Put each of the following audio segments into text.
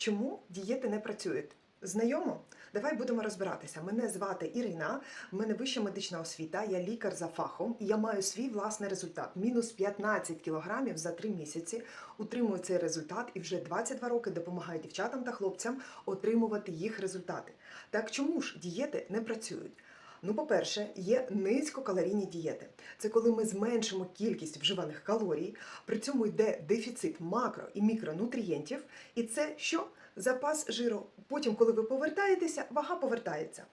Чому дієти не працюють? Знайомо? Давай будемо розбиратися. Мене звати Ірина, в мене вища медична освіта, я лікар за фахом, і я маю свій власний результат. Мінус 15 кілограмів за 3 місяці. Утримую цей результат і вже 22 роки допомагаю дівчатам та хлопцям отримувати їх результати. Так чому ж дієти не працюють? Ну, по-перше, є низькокалорійні дієти. Це коли ми зменшимо кількість вживаних калорій, при цьому йде дефіцит макро і мікронутрієнтів, і це що? Запас жиру. Потім, коли ви повертаєтеся, вага повертається.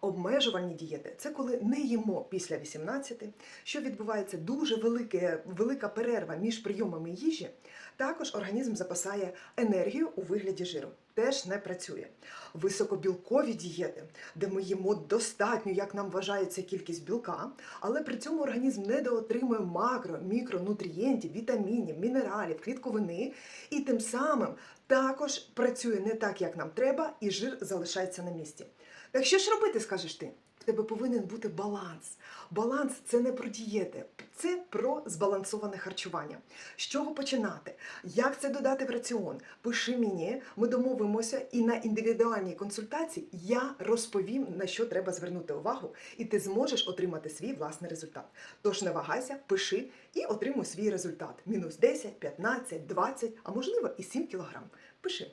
Обмежувальні дієти це коли не їмо після 18, що відбувається дуже велике, велика перерва між прийомами їжі. Також організм запасає енергію у вигляді жиру. Теж не працює. Високобілкові дієти, де ми їмо достатньо, як нам вважається кількість білка, але при цьому організм недоотримує макро, мікронутрієнтів, вітамінів, мінералів, клітковини, і тим самим також працює не так, як нам треба, і жир залишається на місці. Так що ж робити, скажеш ти? В тебе повинен бути баланс. Баланс це не про дієти, це про збалансоване харчування. З чого починати? Як це додати в раціон? Пиши мені, ми домовимося, і на індивідуальній консультації я розповім, на що треба звернути увагу, і ти зможеш отримати свій власний результат. Тож не вагайся, пиши і отримуй свій результат: мінус 10, 15, 20, а можливо і 7 кілограм. Пиши.